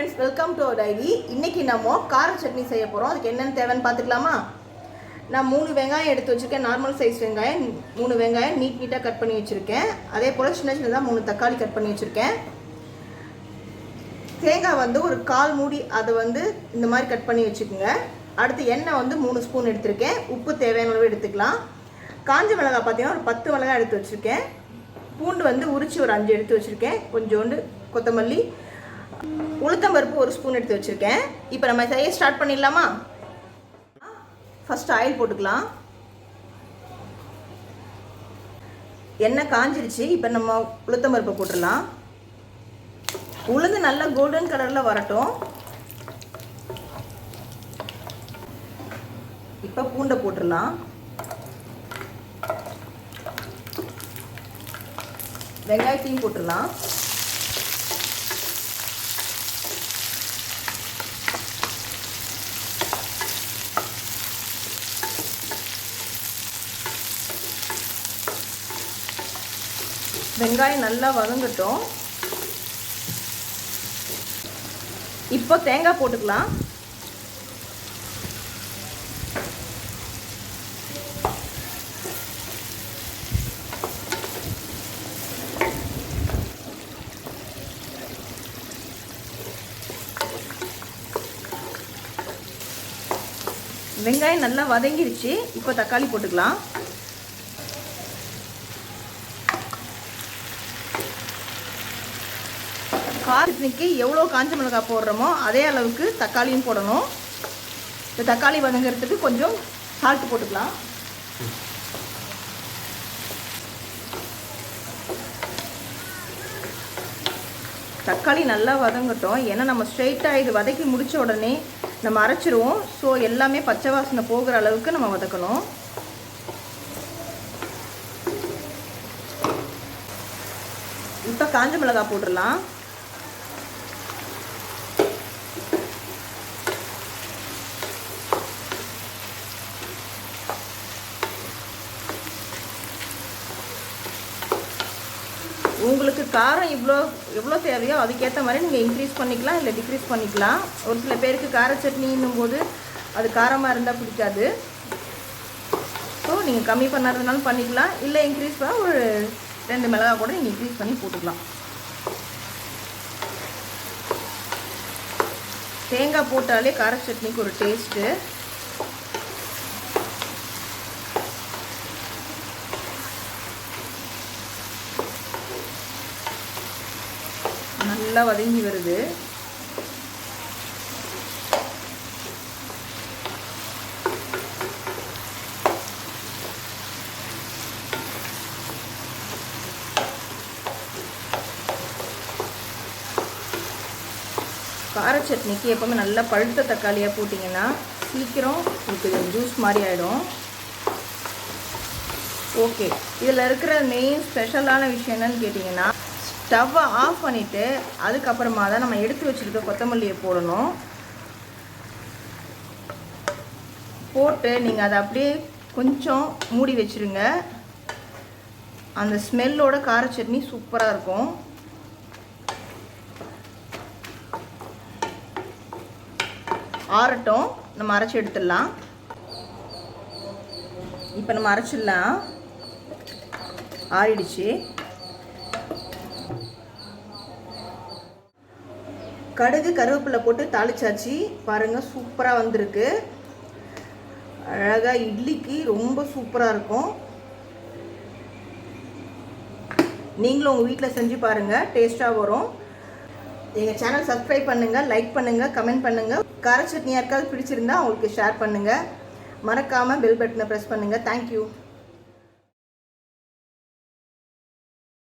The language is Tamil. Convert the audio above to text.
டைரி இன்னைக்கு நம்ம கார சட்னி செய்ய போகிறோம் அதுக்கு என்னென்ன தேவைன்னு பார்த்துக்கலாமா? நான் மூணு வெங்காயம் எடுத்து வச்சுருக்கேன். நார்மல் சைஸ் வெங்காயம் மூணு வெங்காயம் நீட் நீட்டாக கட் பண்ணி வச்சுருக்கேன். அதே போல் சின்ன சின்னதாக மூணு தக்காளி கட் பண்ணி வச்சுருக்கேன். தேங்காய் வந்து ஒரு கால் மூடி அதை வந்து இந்த மாதிரி கட் பண்ணி வச்சுக்கோங்க. அடுத்து எண்ணெய் வந்து மூணு ஸ்பூன் எடுத்திருக்கேன். உப்பு தேவையான அளவு எடுத்துக்கலாம். காஞ்ச மிளகாய் பார்த்தீங்கன்னா ஒரு பத்து மிளகாய் எடுத்து வச்சுருக்கேன். பூண்டு வந்து உரிச்சு ஒரு அஞ்சு எடுத்து வச்சுருக்கேன். கொஞ்சோண்டு கொத்தமல்லி. உளுத்தம் பருப்பு ஒரு ஸ்பூன் எடுத்து வச்சுருக்கேன். இப்போ நம்ம செய்ய ஸ்டார்ட் பண்ணிடலாமா? ஃபஸ்ட்டு ஆயில் போட்டுக்கலாம். எண்ணெய் காஞ்சிருச்சு இப்போ நம்ம உளுத்தம் பருப்பை போட்டுடலாம். உளுந்து நல்லா கோல்டன் கலரில் வரட்டும். இப்போ பூண்டை போட்டுடலாம். வெங்காயத்தையும் போட்டுடலாம். வெங்காயம் நல்லா வதங்கட்டும். இப்போ தேங்காய் போட்டுக்கலாம். வெங்காயம் நல்லா வதங்கிருச்சு. இப்போ தக்காளி போட்டுக்கலாம். காரத்துக்கு எவ்வளோ காஞ்ச மிளகாய் போடுறோமோ அதே அளவுக்கு தக்காளியும் போடணும். இந்த தக்காளி வதங்கிறதுக்கு கொஞ்சம் சால்ட்டு போட்டுக்கலாம். தக்காளி நல்லா வதங்கட்டும். ஏன்னா நம்ம ஸ்ட்ரெயிட்டாக இது வதக்கி முடித்த உடனே நம்ம அரைச்சிருவோம். ஸோ எல்லாமே பச்சை வாசனை போகிற அளவுக்கு நம்ம வதக்கணும். இப்போ காஞ்ச மிளகாய் போட்டுடலாம். உங்களுக்கு காரம் இவ்வளோ எவ்வளோ தேவையோ அதுக்கேற்ற மாதிரி நீங்கள் இன்க்ரீஸ் பண்ணிக்கலாம் இல்லை டிக்ரீஸ் பண்ணிக்கலாம். ஒரு சில பேருக்கு கார சட்னின்னும் போது அது காரமாக இருந்தால் பிடிக்காது. ஸோ நீங்கள் கம்மி பண்ணுறதுனாலும் பண்ணிக்கலாம். இல்லை இன்க்ரீஸ் பண்ணால் ஒரு ரெண்டு மிளகா கூட நீங்கள் இன்க்ரீஸ் பண்ணி போட்டுக்கலாம். தேங்காய் போட்டாலே கார சட்னிக்கு ஒரு டேஸ்ட்டு நல்லா வதங்கி வருது. கார சட்னிக்கு எப்போவுமே நல்லா பழுத்த தக்காளியாக போட்டிங்கன்னா சீக்கிரம் உங்களுக்கு ஜூஸ் மாதிரி ஆகிடும் ஓகே இதில் இருக்கிற மெயின் ஸ்பெஷலான விஷயம் என்னன்னு கேட்டிங்கன்னா ஸ்டவ்வை ஆஃப் பண்ணிவிட்டு அதுக்கப்புறமா தான் நம்ம எடுத்து வச்சுருக்க கொத்தமல்லியை போடணும். போட்டு நீங்கள் அதை அப்படியே கொஞ்சம் மூடி வச்சுருங்க. அந்த ஸ்மெல்லோட கார சட்னி சூப்பராக இருக்கும். ஆறட்டும். நம்ம அரைச்சி எடுத்துடலாம். இப்போ நம்ம அரைச்சிடலாம். ஆறிடுச்சு. கடுகு கருவேப்பிலை போட்டு தாளிச்சாச்சு. பாருங்கள் சூப்பராக வந்திருக்கு. அழகாக இட்லிக்கு ரொம்ப சூப்பராக இருக்கும். நீங்களும் உங்கள் வீட்டில் செஞ்சு பாருங்கள் டேஸ்ட்டாக வரும். எங்கள் சேனல் சப்ஸ்கிரைப் பண்ணுங்கள் லைக் பண்ணுங்கள் கமெண்ட் பண்ணுங்கள் கார சட்னி யாருக்காவது பிடிச்சிருந்தா அவங்களுக்கு ஷேர் பண்ணுங்கள் மறக்காமல் பெல் பட்டனை ப்ரெஸ் பண்ணுங்கள் தேங்க்யூ